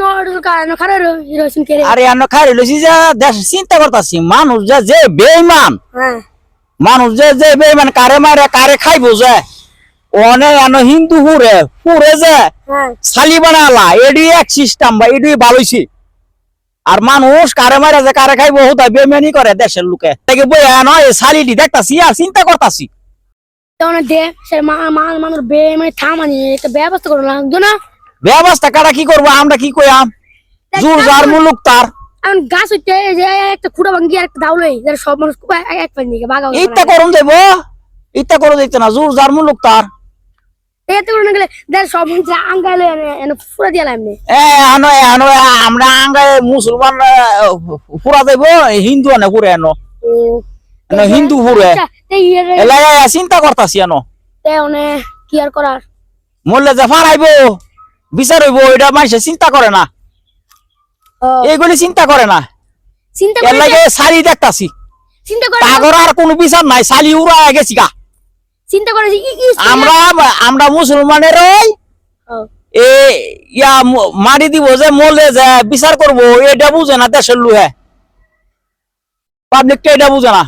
নড় খারে রসুন কেড়ে আরে আনো খাই লইছি যে দেশ চিন্তা করতাছি মানুষ যে যে বেইমান হ্যাঁ। মানুষ যে যে বেইমান কারে মারে কারে খাইবো যে। অনে আনো হিন্দু হুরে হুরে যে। হ্যাঁ। সালি বানালা এডি এক সিস্টেম বা এডি ভালোইছি আর মানুষ কারে মারে যে কারে খাইবো হুতা বেমেনি করে দেশের লোকে। তাকে বই সালিটি দেখতাছি আর চিন্তা করতাছি। তখন দে সে মা মানুষ বে মানে থামানি একটা ব্যবস্থা করে না ব্যবস্থা কারা কি করব? আমরা কি কইয়াম জোর যার মুলুক তার। এখন গাছ হইতে যে একটা খুঁড়া ভাঙ্গি আর একটা দাউলই যারা সব মানুষ খুব এক- এক পানি দিকে বাগা ইত্যা করুন দেব। ইত্যা করে দিতে না জোর যার মুলুক তার। এতে করে না গেলে দেখ সব মানুষ আঙ্গাইলে এনে ফুরা দিয়ে এমনি এ আনো আনো আমরা আঙ্গায় মুসলমান পুরা দেব হিন্দু আনে পুরে আনো। এনো হিন্দু পুরে আচ্ছা, এই ইয়ে- চিন্তা করতাছি আনো। তে ওনে কি আর করার? মরলে যে ফারাইবো বিচার হইব এটা মানুষে চিন্তা করে না। এইগুলি চিন্তা করে না। চিন্তা এর লাগে সালি দেখতাছি। চিন্তা করে তাগর আর কোনো বিচার নাই সালি উড়া গেছি গা। চিন্তা করে আমরা আমরা মুসলমানের ওই এ ইয়া মারি দিব যে যে বিচার করব এটা বুঝে না দেশের লুহে। পাবলিক এটা বুঝে না।